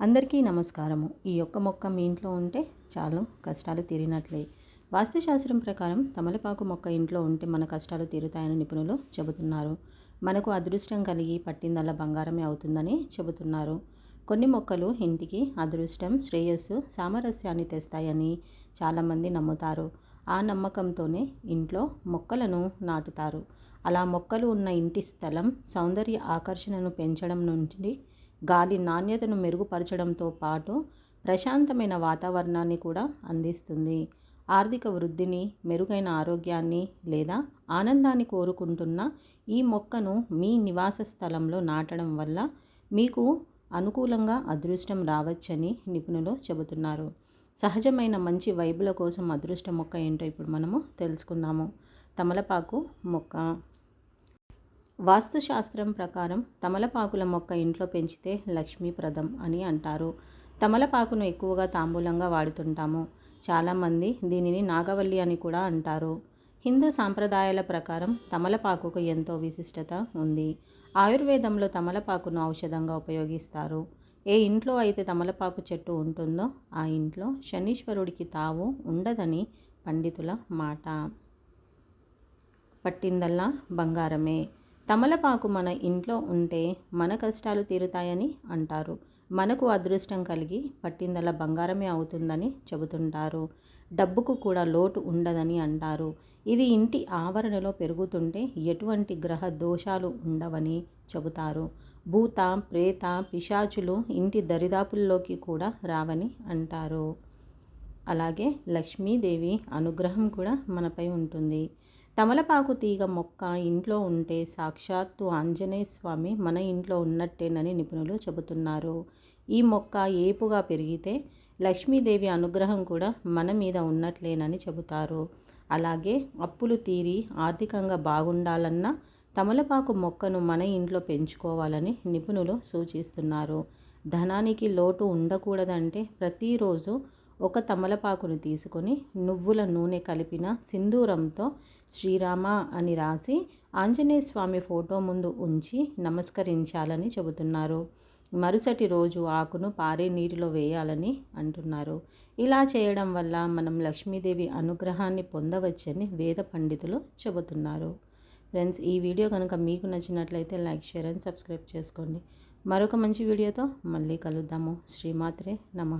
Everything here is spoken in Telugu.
అందరికీ నమస్కారము. ఈ యొక్క మొక్క మీ ఇంట్లో ఉంటే చాలు కష్టాలు తీరినట్లే. వాస్తుశాస్త్రం ప్రకారం తమలపాకు మొక్క ఇంట్లో ఉంటే మన కష్టాలు తీరుతాయని నిపుణులు చెబుతున్నారు. మనకు అదృష్టం కలిగి పట్టిందల్లా బంగారమే అవుతుందని చెబుతున్నారు. కొన్ని మొక్కలు ఇంటికి అదృష్టం శ్రేయస్సు సామరస్యాన్ని తెస్తాయని చాలామంది నమ్ముతారు. ఆ నమ్మకంతోనే ఇంట్లో మొక్కలను నాటుతారు. అలా మొక్కలు ఉన్న ఇంటి స్థలం సౌందర్య ఆకర్షణను పెంచడం నుంచి గాలి నాణ్యతను మెరుగుపరచడంతో పాటు ప్రశాంతమైన వాతావరణాన్ని కూడా అందిస్తుంది. ఆర్థిక వృద్ధిని మెరుగైన ఆరోగ్యాన్ని లేదా ఆనందాన్ని కోరుకుంటున్న ఈ మొక్కను మీ నివాస స్థలంలో నాటడం వల్ల మీకు అనుకూలంగా అదృష్టం రావచ్చని నిపుణులు చెబుతున్నారు. సహజమైన మంచి వైబుల కోసం అదృష్ట మొక్క ఏంటో ఇప్పుడు మనము తెలుసుకుందాము. తమలపాకు మొక్క. వాస్తుశాస్త్రం ప్రకారం తమలపాకుల మొక్క ఇంట్లో పెంచితే లక్ష్మీప్రదం అని అంటారు. తమలపాకును ఎక్కువగా తాంబూలంగా వాడుతుంటాము. చాలామంది దీనిని నాగవల్లి అని కూడా అంటారు. హిందూ సాంప్రదాయాల ప్రకారం తమలపాకుకు ఎంతో విశిష్టత ఉంది. ఆయుర్వేదంలో తమలపాకును ఔషధంగా ఉపయోగిస్తారు. ఏ ఇంట్లో అయితే తమలపాకు చెట్టు ఉంటుందో ఆ ఇంట్లో శనీశ్వరుడికి తావు ఉండదని పండితుల మాట. పట్టిందల్లా బంగారమే. తమలపాకు మన ఇంట్లో ఉంటే మన కష్టాలు తీరుతాయని అంటారు. మనకు అదృష్టం కలిగి పట్టిందల బంగారమే అవుతుందని చెబుతుంటారు. డబ్బుకు కూడా లోటు ఉండదని అంటారు. ఇది ఇంటి ఆవరణలో పెరుగుతుంటే ఎటువంటి గ్రహ దోషాలు ఉండవని చెబుతారు. భూత ప్రేత పిశాచులు ఇంటి దరిదాపుల్లోకి కూడా రావని అంటారు. అలాగే లక్ష్మీదేవి అనుగ్రహం కూడా మనపై ఉంటుంది. తమలపాకు తీగ మొక్క ఇంట్లో ఉంటే సాక్షాత్తు ఆంజనేయ స్వామి మన ఇంట్లో ఉన్నట్టేనని నిపుణులు చెబుతున్నారు. ఈ మొక్క ఏపుగా పెరిగితే లక్ష్మీదేవి అనుగ్రహం కూడా మన మీద ఉన్నట్లేనని చెబుతారు. అలాగే అప్పులు తీరి ఆర్థికంగా బాగుండాలన్నా తమలపాకు మొక్కను మన ఇంట్లో పెంచుకోవాలని నిపుణులు సూచిస్తున్నారు. ధనానికి లోటు ఉండకూడదంటే ప్రతిరోజు ఒక తమలపాకును తీసుకొని నువ్వుల నూనె కలిపిన సింధూరంతో శ్రీరామ అని రాసి ఆంజనేయ స్వామి ఫోటో ముందు ఉంచి నమస్కరించాలని చెబుతున్నారు. మరుసటి రోజు ఆకును పారే నీటిలో వేయాలని అంటున్నారు. ఇలా చేయడం వల్ల మనం లక్ష్మీదేవి అనుగ్రహాన్ని పొందవచ్చని వేద పండితులు చెబుతున్నారు. ఫ్రెండ్స్ ఈ వీడియో కనుక మీకు నచ్చినట్లయితే లైక్ షేర్ అండ్ సబ్స్క్రైబ్ చేసుకోండి. మరొక మంచి వీడియోతో మళ్ళీ కలుద్దాము. శ్రీమాత్రే నమ.